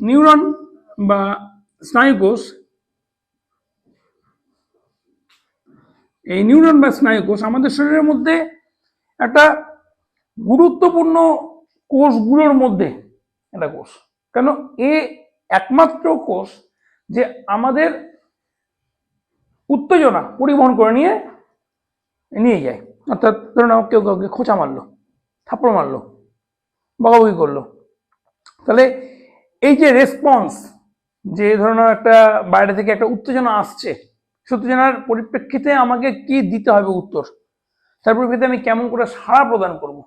Neuron বা স্নায়ুকোষ, এই neuron বা স্নায়ুকোষ আমাদের শরীরের মধ্যে একটা গুরুত্বপূর্ণ কোষগুলোর মধ্যে একটা কোষ। কেন? এ একমাত্র কোষ যে আমাদের উত্তেজনা পরিবহন করে নিয়ে নিয়ে যায়। অর্থাৎ ধরুন কেউ কাউকে খোঁচা মারলো, থাপ্পড় মারলো, বকাবকি করল। তাহলে এই যে রেসপন্স যে ধরনের একটা বাইরে থেকে একটা উত্তেজনা আসছে উত্তেজনার পরিপ্রেক্ষিতে আমাকে কি দিতে হবে উত্তর? তার পরিপ্রেক্ষিতে আমি কেমন করে সাড়া প্রদান করব?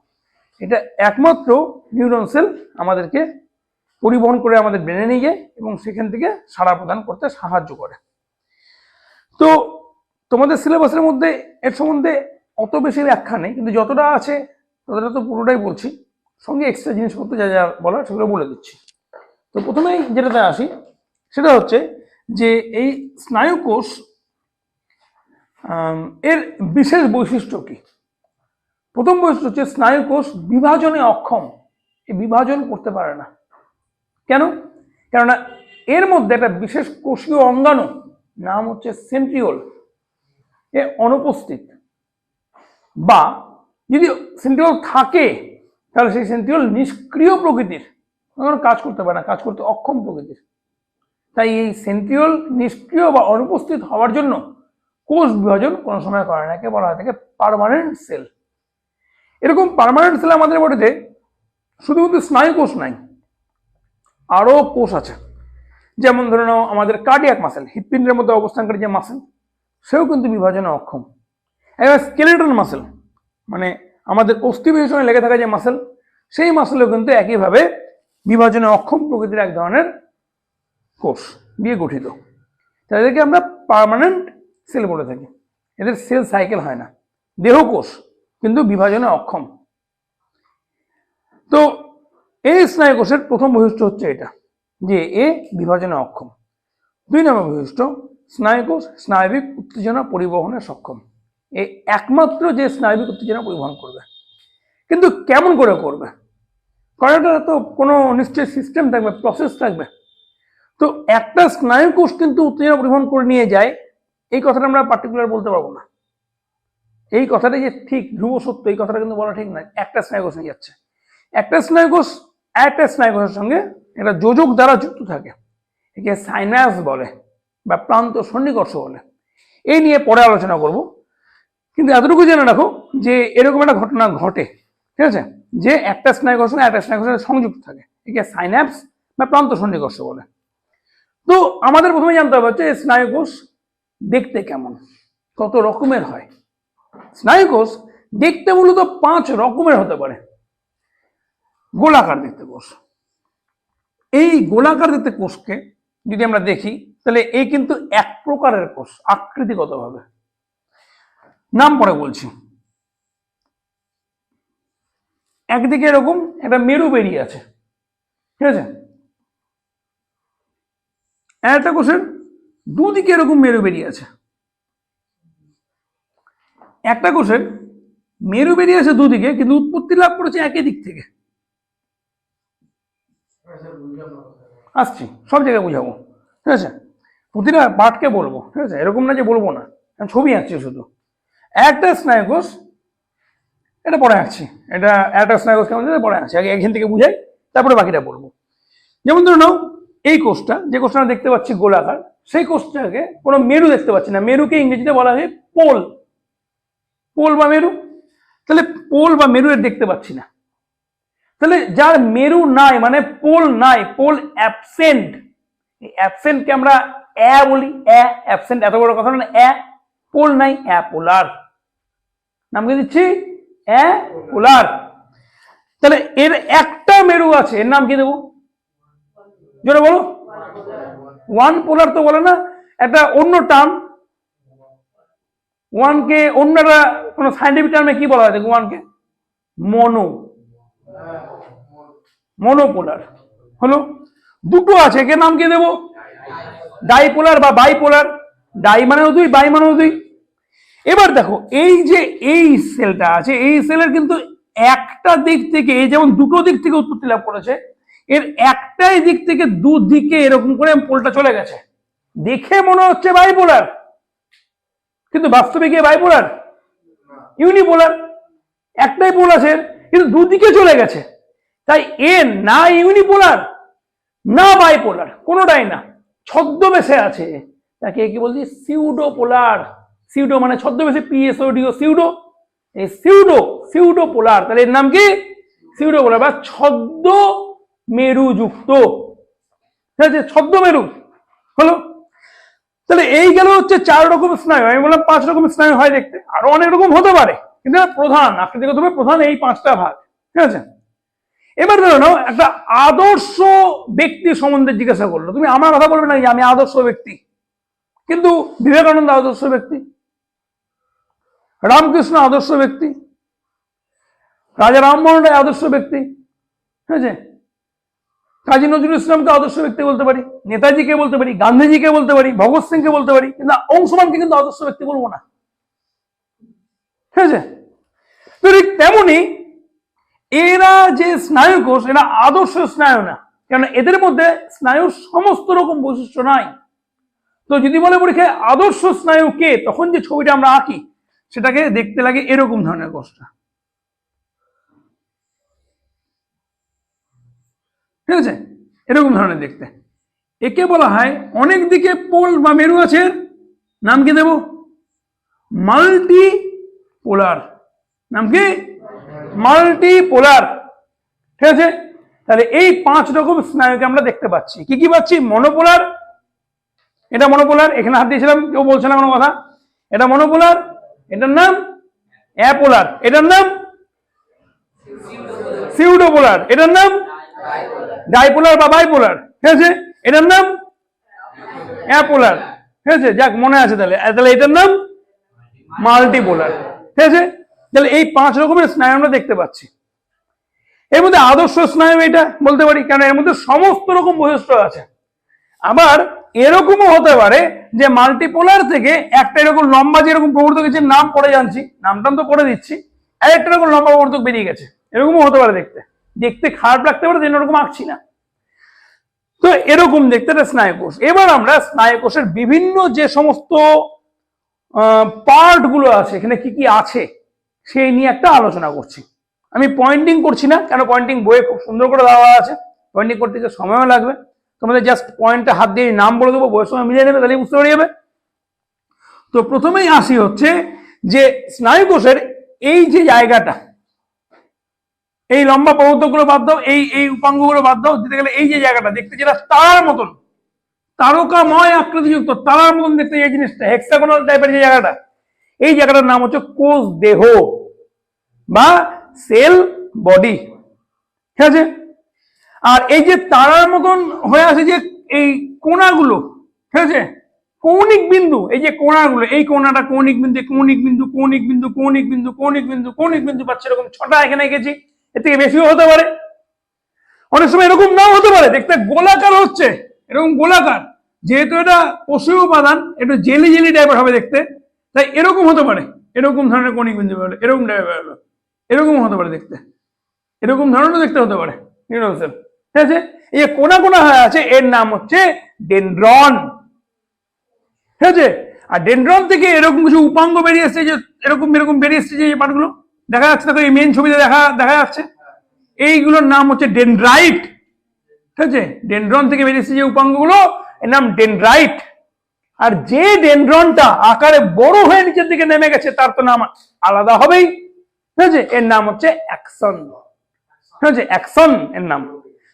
এটা একমাত্র নিউরন সেল আমাদেরকে পরিবহন করে আমাদের ব্রেনে নিয়ে যায় এবং সেখান থেকে সাড়া প্রদান করতে সাহায্য করে। তো তোমাদের সিলেবাসের মধ্যে এর সম্বন্ধে অত বেশি ব্যাখ্যা নেই, কিন্তু যতটা আছে ততটা তো পুরোটাই বলছি। সঙ্গে এক্সট্রা জিনিসপত্র যা যা বলার সেগুলো বলে দিচ্ছি। তো প্রথমেই যেটাতে আসি, সেটা হচ্ছে যে এই স্নায়ুকোষ এর বিশেষ বৈশিষ্ট্য কি? প্রথম বৈশিষ্ট্য হচ্ছে স্নায়ুকোষ বিভাজনে অক্ষম। এই বিভাজন করতে পারে না। কেন? কেননা এর মধ্যে একটা বিশেষ কোষীয় অঙ্গাণু, নাম হচ্ছে সেন্ট্রিওল। এ অনুপস্থিত। বা যদি সেন্ট্রিওল থাকে, তাহলে সেই সেন্ট্রিওল নিষ্ক্রিয় প্রকৃতির কোনো কাজ করতে পারে না, কাজ করতে অক্ষম প্রকৃতির। তাই এই সেন্ট্রিওল নিষ্ক্রিয় বা অনুপস্থিত হওয়ার জন্য কোষ বিভাজন কোনো সময় করে না একে বলা হয় থাকে পার্মানেন্ট সেল এরকম পার্মানেন্ট সেল আমাদের বডিতে শুধুমাত্র স্নায়ু কোষ নাই, আরও কোষ আছে। যেমন ধরে নাও আমাদের কার্ডিয়াক মাসেল হৃৎপিণ্ডের মধ্যে অবস্থানকারী যে মাসেল সেও কিন্তু বিভাজনে অক্ষম। এবার স্কেলেটন মাসেল মানে আমাদের সঙ্গে লেগে থাকা যে মাসেল সেই মাসেলও কিন্তু একইভাবে বিভাজনে অক্ষম প্রকৃতির এক ধরনের কোষ দিয়ে গঠিত। তাদেরকে আমরা পার্মানেন্ট সেল বলে থাকি। এদের সেল সাইকেল হয় না। দেহ কোষ, কিন্তু বিভাজনে অক্ষম। তো এই স্নায়ু কোষের প্রথম বৈশিষ্ট্য হচ্ছে এটা, যে এ বিভাজনে অক্ষম। দুই নম্বর বৈশিষ্ট্য স্নায়ুকোষ স্নায়বিক উত্তেজনা পরিবহনে সক্ষম। এই একমাত্র যে স্নায়বিক উত্তেজনা পরিবহন করবে। কিন্তু কেমন করে করবে? করাটা তো কোনো নিশ্চয় সিস্টেম থাকবে প্রসেস থাকবে। তো একটা স্নায়ুকোষ কিন্তু উত্তেজনা পরিবহন করে নিয়ে যায়, এই কথাটা আমরা পার্টিকুলার বলতে পারব না। এই কথাটা যে ঠিক, ধ্রুব সত্য, এই কথাটা কিন্তু বলা ঠিক নয়, একটা স্নায়ুকোষ নিয়ে যাচ্ছে। একটা স্নায়ুকোষ একটা স্নায়ুকোষের সঙ্গে একটা যোজক দ্বারা যুক্ত থাকে, একে সাইনাস বলে বা প্রান্ত সন্নিকর্ষ বলে। এই নিয়ে পরে আলোচনা করব। কিন্তু এতটুকু জেনে রাখো যে এরকম একটা ঘটনা ঘটে, ঠিক আছে? যে একটা স্নায়ুকোষ সঙ্গে একটা স্নায়ুকোষের সংযুক্ত থাকে। একে সাইন্যাপস বা প্রান্ত সন্নিকর্ষ বলে। তো আমাদের প্রথমে জানতে হবে হচ্ছে স্নায়ুকোষ দেখতে কেমন? কত রকমের হয়? স্নায়ুকোষ দেখতে মূলত পাঁচ রকমের হতে পারে। গোলাকার দেখতে কোষ। এই গোলাকার দেখতে কোষকে যদি আমরা দেখি, তাহলে এই কিন্তু এক প্রকারের কোষ, আকৃতিগতভাবে। নাম পরে বলছি। একদিকে এরকম একটা মেরু বেরিয়ে আছে। ঠিক আছে? একটা কোষের দুদিকে এরকম মেরু বেরিয়ে আছে। একটা কোষের মেরু বেরিয়ে আছে দুদিকে, কিন্তু উৎপত্তি লাভ করেছে একই দিক থেকে। আসছি, সব জায়গায় বুঝাবো। ঠিক আছে? প্রতিটা পাঠকে বলব। ঠিক আছে? এরকম না যে বলব না। ছবি আঁকছি শুধু। একটা স্নায়ুকোষ এটা পরে আঁকছি। এটা একটা স্নায়ুকোষ কেমন পরে আঁকছি। আগে এখান থেকে বুঝাই, তারপরে বাকিটা বলব। যেমন ধরে নাও, এই কোষটা, যে কোষটা আমরা দেখতে পাচ্ছি গোলাকার, সেই কোষটাকে কোনো মেরু দেখতে পাচ্ছি না। মেরুকে ইংরেজিতে বলা হয় পোল। পোল বা মেরু? তাহলে পোল বা মেরু এর দেখতে পাচ্ছি না। তাহলে যার মেরু নাই মানে পোল নাই, পোল অ্যাবসেন্ট। অ্যাবসেন্টকে আমরা অ্যা বলি। অ্যা, অ্যাবসেন্ট, এত বড় কথা না অ্যা, পোল নাই, অ্যাপোলার। নাম কি দিচ্ছি? অ্যাপোলার তাহলে এর একটা মেরু আছে, এর নাম কি দেবো? জোরে বলো। ওয়ান পোলার তো বলে না, একটা অন্য টার্ম ওয়ানকে অন্য একটা, কোনো সাইন্টিফিক টার্মে কি বলা হয়? দেখো ওয়ানকে মনো মনোপোলার হলো? দুটো আছে কে নাম কি দেবো? ডাইপোলার বা বাইপোলার ডাই মানেও দুই বাই মানেও দুই। এবার দেখো, এই যে এই সেলটা আছে, এই সেলের কিন্তু একটা দিক থেকে, এই যেমন দুটো দিক থেকে উৎপত্তি লাভ করেছে, এর একটাই দিক থেকে দুদিকে এরকম করে পোলটা চলে গেছে। দেখে মনে হচ্ছে বাইপোলার কিন্তু বাস্তবে গিয়ে বাইপোলার ইউনিপোলার একটাই পোল আছে, কিন্তু দুদিকে চলে গেছে। তাই এ না ইউনিপোলার না বাইপোলার কোনোটাই না। ছদ্মবেশে আছে। তাকে কি বলছি? সিউডো পোলার সিউডো মানে ছদ্মবেশে পিএসওডিও সিউডো এই সিউডো সিউডো পোলার তাহলে এর নাম কি? সিউডো পোলার বা ছদ্ম মেরুযুক্ত ঠিক আছে ছদ্ম মেরু হলো? তাহলে এই গেল হচ্ছে চার রকম স্নায়ু, আমি বললাম পাঁচ রকম স্নায়ু হয় দেখতে। আরও অনেক রকম হতে পারে, কিন্তু প্রধান আকৃতিগত ভাবে প্রধান এই পাঁচটা ভাগ। ঠিক আছে? এবার ধরে একটা আদর্শ ব্যক্তি সম্বন্ধে জিজ্ঞাসা করল। তুমি আমার কথা বলবে না যে আমি আদর্শ ব্যক্তি? কিন্তু বিবেকানন্দ আদর্শ ব্যক্তি। রামকৃষ্ণ আদর্শ ব্যক্তি। রাজা রামমোহন রায় আদর্শ ব্যক্তি। ঠিক আছে? কাজী নজরুল ইসলামকে আদর্শ ব্যক্তি বলতে পারি, নেতাজিকে বলতে পারি, গান্ধীজিকে বলতে পারি, ভগৎ সিংকে বলতে পারি, কিন্তু অংশমানকে কিন্তু আদর্শ ব্যক্তি বলব না। ঠিক আছে? তেমনি এরা যে স্নায়ু কোষ এরা আদর্শ স্নায়ু না কেন এদের মধ্যে স্নায়ুর সমস্ত রকম বৈশিষ্ট্য নাই। তো যদি বলে পরীক্ষায় আদর্শ স্নায়ু কে? তখন যে ছবিটা আমরা আঁকি সেটাকে দেখতে লাগে এরকম ধরনের কোষটা। ঠিক আছে? এরকম ধরনের দেখতে। একে বলা হয় অনেক দিকে পোল বা মেরু আছে নাম কি দেব? মাল্টি পোলার নাম কি? মাল্টি পোলার ঠিক আছে? তাহলে এই পাঁচ রকম স্নায়ুকে আমরা দেখতে পাচ্ছি। কি কি পাচ্ছি? মনোপোলার। এটা মনোপোলার, এখানে হাত দিয়েছিলাম, কেউ বলছে না কোনো কথা। এটা মনোপোলার এটার নাম অ্যাপোলার। এটার নাম সিউডোপোলার। এটার নাম ডাইপোলার বা বাইপোলার। ঠিক আছে? এটার নাম অ্যাপোলার। ঠিক আছে? যাক, মনে আছে তাহলে। তাহলে এটার নাম মাল্টিপোলার। ঠিক আছে? তাহলে এই পাঁচ রকমের স্নায়ু আমরা দেখতে পাচ্ছি। এর মধ্যে আদর্শ স্নায়ু এটা বলতে পারি কারণ এর মধ্যে সমস্ত রকম বৈশিষ্ট্য আছে। আবার এরকমও হতে পারে যে মাল্টিপোলার থেকে একটা এরকম লম্বা যেরকম প্রবর্তক যে নাম পড়ে জানছি নামটা তো করে দিচ্ছি, আর একটা এরকম লম্বা প্রবর্তক বেরিয়ে গেছে। এরকমও হতে পারে দেখতে। দেখতে খারাপ লাগতে পারে, যেন ওরকম আঁকছি না। তো এরকম দেখতে একটা স্নায়ুকোষ। এবার আমরা স্নায়ুকোষের বিভিন্ন যে সমস্ত পার্টগুলো আছে, এখানে কি কি আছে, সেই নিয়ে একটা আলোচনা করছি। আমি পয়েন্টিং করছি না, কেন পয়েন্টিং বইয়ে খুব সুন্দর করে দেওয়া আছে। পয়েন্টিং করতে যে সময়ও লাগবে। তোমাদের জাস্ট পয়েন্টটা হাত দিয়ে নাম বলে দেবো, বইয়ের সময় মিলিয়ে নেবে তাহলে বুঝতে পেরে যাবে। তো প্রথমেই আসি হচ্ছে যে স্নায়ুকোষের এই যে জায়গাটা, এই লম্বা প্রবর্তকগুলো বাদ দাও, এই এই উপাঙ্গগুলো বাদ দাও দিতে গেলে এই যে জায়গাটা, দেখতে যেটা তারার মতন, তারকাময় আকৃতিযুক্ত, তারার মতন দেখতে এই জিনিসটা হেক্সাগোনাল টাইপের যে জায়গাটা, এই জায়গাটার নাম হচ্ছে কোষ দেহ বা সেল বডি। ঠিক আছে? আর এই যে তারার মতন হয়ে আছে যে এই কোণাগুলো ঠিক আছে? কৌণিক বিন্দু, এই যে কোণাগুলো এই কোণাটা কৌণিক বিন্দু কৌণিক বিন্দু কৌণিক বিন্দু কৌণিক বিন্দু কৌণিক বিন্দু কৌণিক বিন্দু পাচ্ছে এরকম ছটা এখানে গেছি, এর থেকে বেশিও হতে পারে। অনেক সময় এরকম নাও হতে পারে, দেখতে গোলাকার হচ্ছে, এরকম গোলাকার, যেহেতু এটা পশু উপাদান, একটু জেলি জেলি টাইপের হবে দেখতে, তাই এরকম হতে পারে, এরকম ধরনের কৌণিক বিন্দু বেরোলো এরকম টাইপের বেরোলো এরকম হতে পারে দেখতে, এরকম ধরনের দেখতে হতে পারে নিউরোসেল ঠিক আছে? এই কোনা কোনা হয়ে আছে, এর নাম হচ্ছে ডেনড্রন। ঠিক আছে? আর ডেনড্রন থেকে এরকম কিছু উপাঙ্গ বেরিয়ে এসছে যে, এরকম এরকম বেরিয়ে এসছে যে এই পার্টগুলো দেখা যাচ্ছে দেখো, এই মেন ছবিতে দেখা দেখা যাচ্ছে। এইগুলোর নাম হচ্ছে ডেনড্রাইট। ঠিক আছে? ডেনড্রন থেকে বেরিয়ে এসছে যে উপাঙ্গগুলো, এর নাম ডেনড্রাইট। আর যে ডেনড্রনটা আকারে বড় হয়ে নিচের দিকে নেমে গেছে, তার তো নাম আলাদা হবেই। ঠিক আছে? এর নাম হচ্ছে অ্যাকশন ঠিক আছে? অ্যাকশন এর নাম।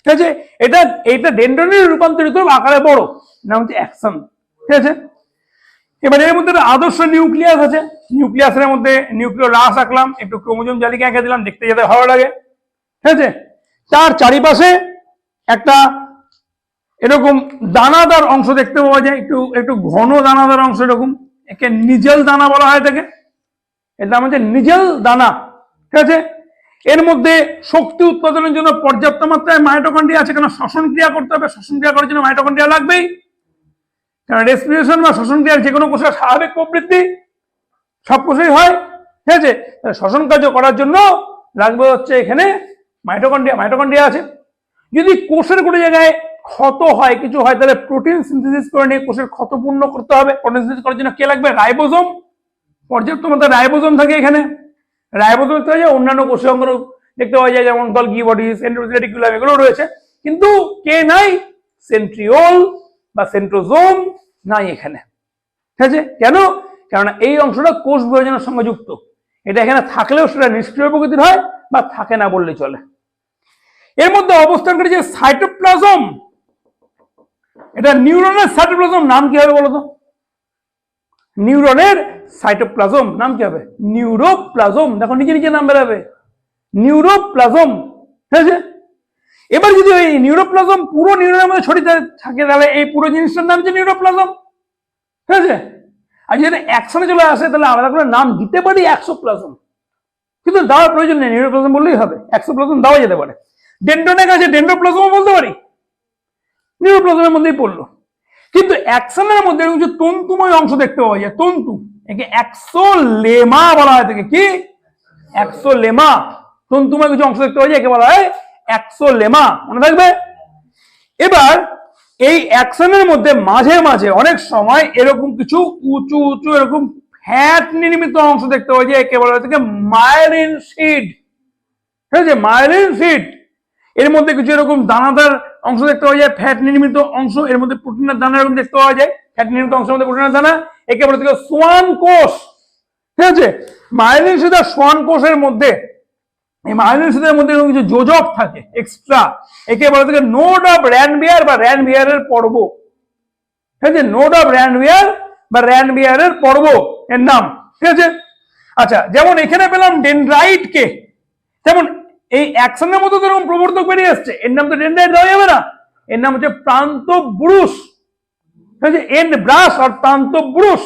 ঠিক আছে? এটা এইটা ডেন্ড্রনের রূপান্তরিত আকারে বড়। নাম হচ্ছে অ্যাকশন ঠিক আছে? এবার এর মধ্যে আদর্শ নিউক্লিয়াস আছে। নিউক্লিয়াসের মধ্যে নিউক্লিয় রাস আঁকলাম। একটু ক্রোমোজোম জালিকে এঁকে দিলাম। দেখতে যাতে ভালো লাগে। ঠিক আছে? তার চারিপাশে একটা এরকম দানাদার অংশ দেখতে পাওয়া যায়। একটু একটু ঘন দানাদার অংশ এরকম। একে নিজেল দানা বলা হয় এটাকে। এর নাম হচ্ছে নিজেল দানা। ঠিক আছে? এর মধ্যে শক্তি উৎপাদনের জন্য পর্যাপ্ত মাত্রায় মাইটোকন্ড্রিয়া আছে কেন শ্বসন ক্রিয়া করতে হবে, শ্বসন ক্রিয়া করার জন্য মাইটোকন্ড্রিয়া লাগবেই। কারণ রেসপিরেশন বা শ্বসন ক্রিয়ার যে কোনো কোষের স্বাভাবিক প্রবৃত্তি সব কোষেই হয়, ঠিক আছে? শ্বসন কার্য করার জন্য লাগবে হচ্ছে এখানে মাইটোকন্ড্রিয়া মাইটোকন্ড্রিয়া আছে। যদি কোষের কোনো জায়গায় ক্ষত হয়, কিছু হয়, তাহলে প্রোটিন সিনথেসিস করে নিয়ে কোষের ক্ষত পূর্ণ করতে হবে। প্রোটিন সিনথেসিস করার জন্য কে লাগবে? রাইবোজোম। পর্যাপ্ত মাত্রায় রাইবোজোম থাকে এখানে। রাইবোজোম দেখতে পাওয়া যায় অন্যান্য কোষীয় অঙ্গ দেখতে পাওয়া যায়, যেমন গলগি বডি সেন্ট্রোজেটিকুলাম এগুলো রয়েছে। কিন্তু কে নাই? সেন্ট্রিওল বা সেন্ট্রোজোম নাই এখানে। ঠিক আছে? কেন? কেননা এই অংশটা কোষ বিভাজনের সঙ্গে যুক্ত। এটা এখানে থাকলেও সেটা নিষ্ক্রিয় প্রকৃতির হয় বা থাকে না বললে চলে। এর মধ্যে অবস্থান করে যে সাইটোপ্লাজম। এটা নিউরনের সাইটোপ্লাজম নাম কি হবে বলতো নিউরনের সাইটোপ্লাজম নাম কি হবে? নিউরোপ্লাজম দেখো, নিচে নিচে নাম বেরাবে। নিউরোপ্লাজম ঠিক আছে? এবার যদি ওই নিউরোপ্লাজম পুরো নিউরনের মধ্যে ছড়িয়ে থাকে তাহলে এই পুরো জিনিসটার নাম হচ্ছে নিউরোপ্লাজম ঠিক আছে? আর যদি একসাথে চলে আসে, তাহলে আলাদা করে নাম দিতে পারি একশোপ্লাজম কিন্তু দেওয়ার প্রয়োজন নেই নিউরোপ্লাজম বললেই হবে। একশোপ্লাজম দেওয়া যেতে পারে। ডেন্ড্রনের কাছে ডেন্ড্রোপ্লাজম বলতে পারি। নিউরোপ্লাজমের মধ্যেই পড়ল। কিন্তু অ্যাকশনের মধ্যে কিছু তন্তুময় অংশ দেখতে পাওয়া যায়, তন্তু। একে একশো লেমা বলা হয় থেকে কি? লেমা। তন্তুময় কিছু অংশ দেখতে পাওয়া যায়, একে বলা হয় একশো লেমা। মনে থাকবে? এবার এই অ্যাকশনের মধ্যে মাঝে মাঝে অনেক সময় এরকম কিছু উঁচু উঁচু এরকম ফ্যাট নির্মিত অংশ দেখতে পাওয়া যায়, একে বলা হয় থেকে মায়োলিন সিড। ঠিক আছে? Myelin sheath. এর মধ্যে কিছু এরকম দানাদার অংশ দেখতে পাওয়া যায় ফ্যাট নির্মিত অংশ, এর মধ্যে প্রোটিনের দানা এরকম দেখতে পাওয়া যায় ফ্যাট নির্মিত অংশের মধ্যে প্রোটিনের দানা, একে বলে থেকে সোয়ান কোষ। ঠিক আছে? মাইলিন সিদার সোয়ান কোষের মধ্যে, এই মাইলিন সিদের মধ্যে কিছু যোজক থাকে এক্সট্রা একে বলে থেকে নোড অফ র্যানবিয়ার বা র্যানবিয়ারের পর্ব। ঠিক আছে? নোড অফ র্যানবিয়ার বা র্যানবিয়ারের পর্ব, এর নাম। ঠিক আছে? আচ্ছা যেমন এখানে পেলাম ডেনড্রাইট কে যেমন এই অ্যাকশনের মতো তো এরকম প্রবর্তক বেরিয়ে আসছে, এর নাম তো ডেন্ড্রাইট দেওয়া যাবে না। এর নাম হচ্ছে প্রান্ত ব্রুশ ঠিক আছে? এন্ড ব্রাশ আর প্রান্ত ব্রুশ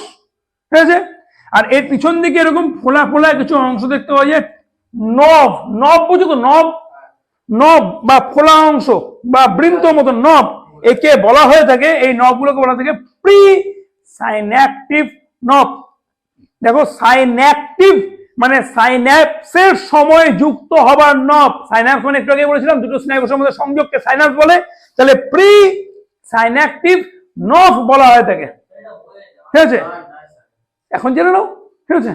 ঠিক আছে? আর এর পিছন দিকে এরকম ফোলা ফোলা কিছু অংশ দেখতে পাওয়া যায়। নব নব বুঝো তো নব। নব বা ফোলা অংশ বা বৃন্ত মতো নব, একে বলা হয়ে থাকে, এই নবগুলোকে বলা থাকে প্রি সাইন্যাকটিভ নব। দেখো সাইন্যাকটিভ মানে সাইন্যাপসের সময় যুক্ত হবার নব সাইন্যাপস মানে একটু আগে বলেছিলাম দুটো স্নায়ুকোষের মধ্যে সংযোগকে সাইন্যাপস বলে। তাহলে প্রি সাইন্যাকটিভ নব বলা হয় থাকে ঠিক আছে? এখন জেনে নাও। ঠিক আছে?